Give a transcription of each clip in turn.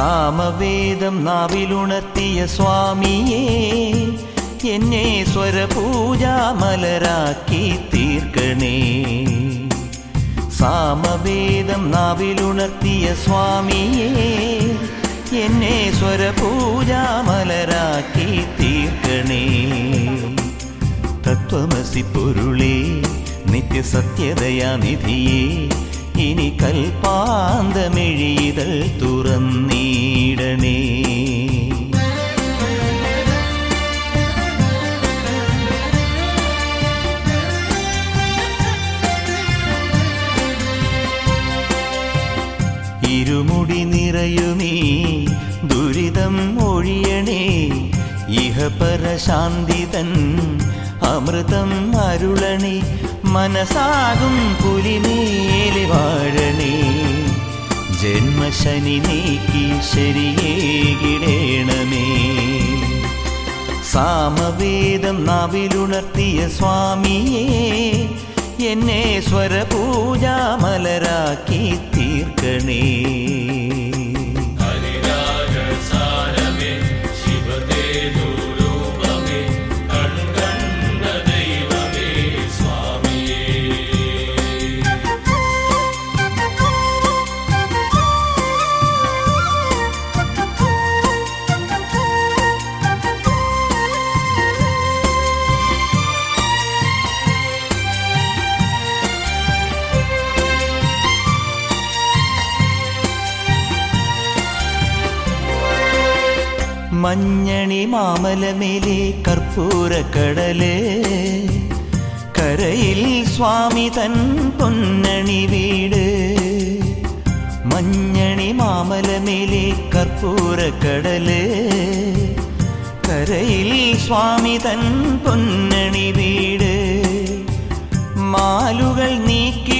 സാമവേദം നാവിലുണർത്തിയ സ്വാമിയേ എന്നെ സ്വരപൂജാമലരാക്കി തീർക്കണേ. സാമവേദം നാവിലുണർത്തിയ സ്വാമിയേ എന്നെ സ്വരപൂജാമലരാക്കി തീർക്കണേ. തത്വമസി പൊരുളേ നിത്യസത്യതയാനിധിയേ ഇനി കൽപ്പാന്തമെഴിതൽ തുറന്നീടണേ. ഇരുമുടി നിറയുമീ ദുരിതം ഒഴിയണേ. ഇഹപരശാന്തിതൻ അമൃതം അരുളണി മനസാകും വാഴണേ ജന്മശനി നീക്കി ശരിയേകിടേണമേ. സാമവേദം നാവിലുണർത്തിയ സ്വാമിയേ എന്നെ സ്വരപൂജാമലരാക്കി തീർക്കണേ. മഞ്ഞണി മാമലമേലെ കടലേ. കരയിൽ സ്വാമി തൻ പൊന്നണി വീട്. മഞ്ഞണി മാമലമേലെ കടലേ. കരയിൽ സ്വാമി തൻ പൊന്നണി വീട്. മാലുകൾ നീക്കിടുവാനയ്യപ്പാനി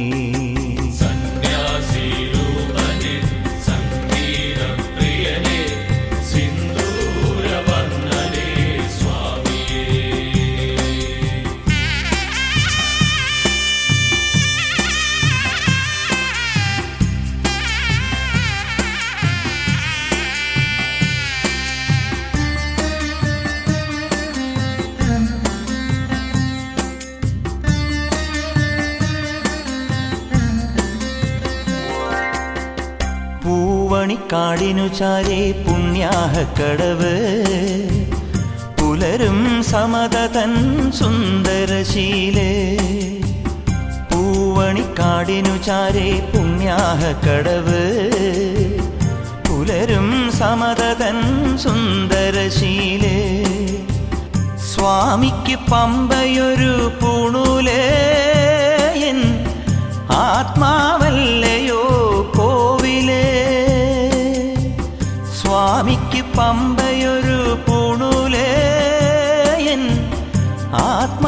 ചാരേ പുണ്യാഹ കടവ്. പുലരും സമത തൻ സുന്ദരശീലേ. പൂവണിക്കാടിനു ചാരേ പുണ്യാഹ കടവ്. പുലരും സമത തൻ സുന്ദരശീലേ. സ്വാമിക്ക് പമ്പയൊരു പൂണൂലേ. എൻ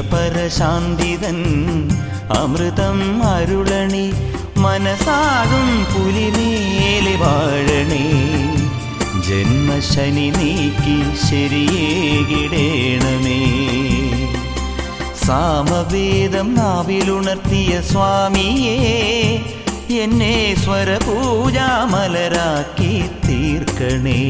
ശാന്തിതൻ അമൃതം അരുളണി മനസാകും പുലിമേലി വാഴണേ. ജന്മശനി നീക്കി ശരിയേകിടേണമേ സാമവേദം നാവിലുണർത്തിയ സ്വാമിയേ എന്നെ സ്വരപൂജാമലരാക്കി തീർക്കണേ.